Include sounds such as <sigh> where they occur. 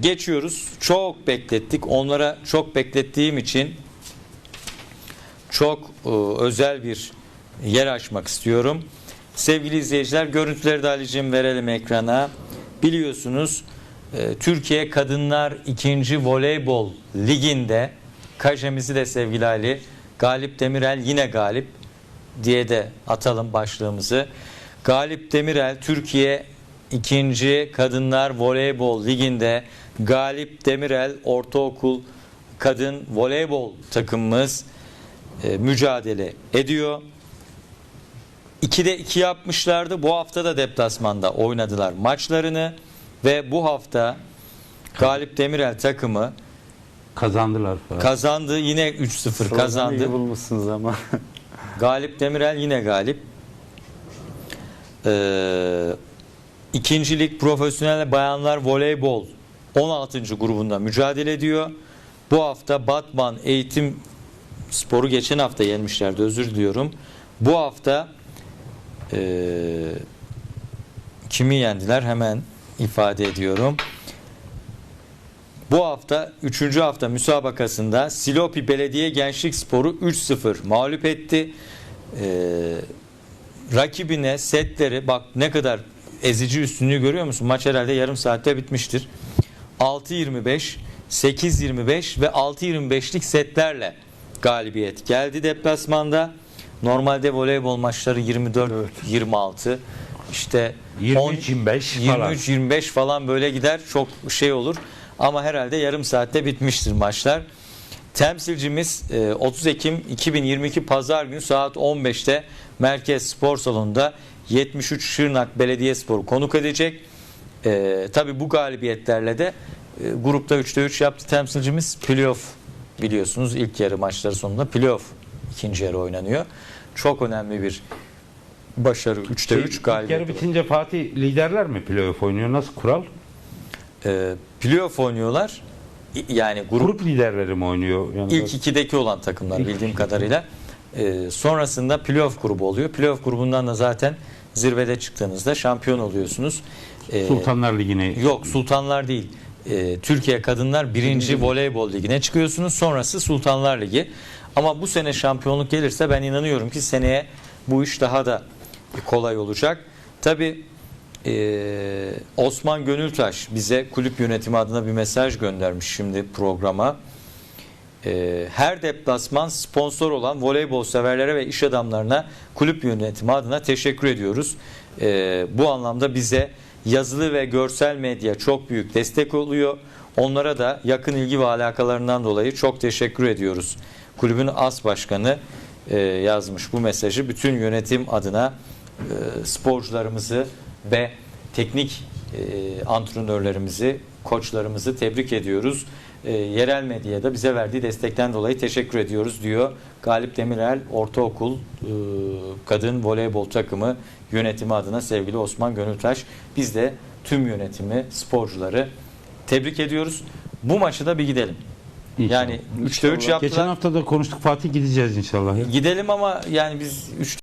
Geçiyoruz. Çok beklettik. Onlara çok beklettiğim için çok e, özel bir yer açmak istiyorum. Sevgili izleyiciler görüntüleri de Ali'cim verelim ekrana. Biliyorsunuz e, Türkiye Kadınlar 2. Voleybol Ligi'nde kajemizi de sevgili Ali Galip Demirel yine galip diye de atalım başlığımızı. Galip Demirel Türkiye 2. Kadınlar Voleybol Ligi'nde Galip Demirel Ortaokul Kadın Voleybol takımımız e, mücadele ediyor. 2'de 2 yapmışlardı. Bu hafta da deplasmanda oynadılar maçlarını ve bu hafta Galip Demirel takımı Kazandılar falan. kazandı. Yine 3-0 kazandı. İyi bulmuşsunuz ama. <laughs> Galip Demirel yine galip. Ee, ikinci lig profesyonel bayanlar voleybol 16. grubunda mücadele ediyor. Bu hafta Batman Eğitim Sporu geçen hafta yenmişlerdi özür diliyorum. Bu hafta ee, kimi yendiler hemen ifade ediyorum. Bu hafta 3. hafta müsabakasında Silopi Belediye Gençlik Sporu 3-0 mağlup etti. Ee, rakibine setleri bak ne kadar ezici üstünlüğü görüyor musun? Maç herhalde yarım saatte bitmiştir. 6-25, 8-25 ve 6-25'lik setlerle galibiyet geldi deplasmanda. Normalde voleybol maçları 24-26 işte 23-25 falan. 23-25 falan böyle gider çok şey olur ama herhalde yarım saatte bitmiştir maçlar. Temsilcimiz e, 30 Ekim 2022 Pazar günü saat 15'te Merkez Spor Salonu'nda 73 Şırnak Belediyespor'u konuk edecek. E, Tabi bu galibiyetlerle de e, grupta 3'te 3 yaptı temsilcimiz. Playoff biliyorsunuz ilk yarı maçları sonunda playoff ikinci yarı oynanıyor. Çok önemli bir başarı 3'te 3 İlk yarı galibiyet. bitince Fatih liderler mi playoff oynuyor? Nasıl kural? E, playoff oynuyorlar. Yani grup Grup liderleri mi oynuyor? Yani İlk ikideki olan takımlar İlk bildiğim kadarıyla. Ee, sonrasında playoff grubu oluyor. Playoff grubundan da zaten zirvede çıktığınızda şampiyon oluyorsunuz. Ee, Sultanlar Ligi'ne Yok Sultanlar değil. Ee, Türkiye Kadınlar 1. Voleybol Ligi'ne çıkıyorsunuz. Sonrası Sultanlar Ligi. Ama bu sene şampiyonluk gelirse ben inanıyorum ki seneye bu iş daha da kolay olacak. Tabi Osman Gönültaş bize kulüp yönetimi adına bir mesaj göndermiş şimdi programa. Ee, her deplasman sponsor olan voleybol severlere ve iş adamlarına kulüp yönetimi adına teşekkür ediyoruz. Ee, bu anlamda bize yazılı ve görsel medya çok büyük destek oluyor. Onlara da yakın ilgi ve alakalarından dolayı çok teşekkür ediyoruz. Kulübün as başkanı e, yazmış bu mesajı bütün yönetim adına e, sporcularımızı ve teknik e, antrenörlerimizi, koçlarımızı tebrik ediyoruz. E, yerel medyada bize verdiği destekten dolayı teşekkür ediyoruz diyor. Galip Demirel Ortaokul e, Kadın Voleybol Takımı yönetimi adına sevgili Osman Gönültaş. Biz de tüm yönetimi, sporcuları tebrik ediyoruz. Bu maçı da bir gidelim. İnşallah. Yani 3'te 3 yaptılar. Geçen hafta da konuştuk Fatih gideceğiz inşallah. Gidelim ama yani biz 3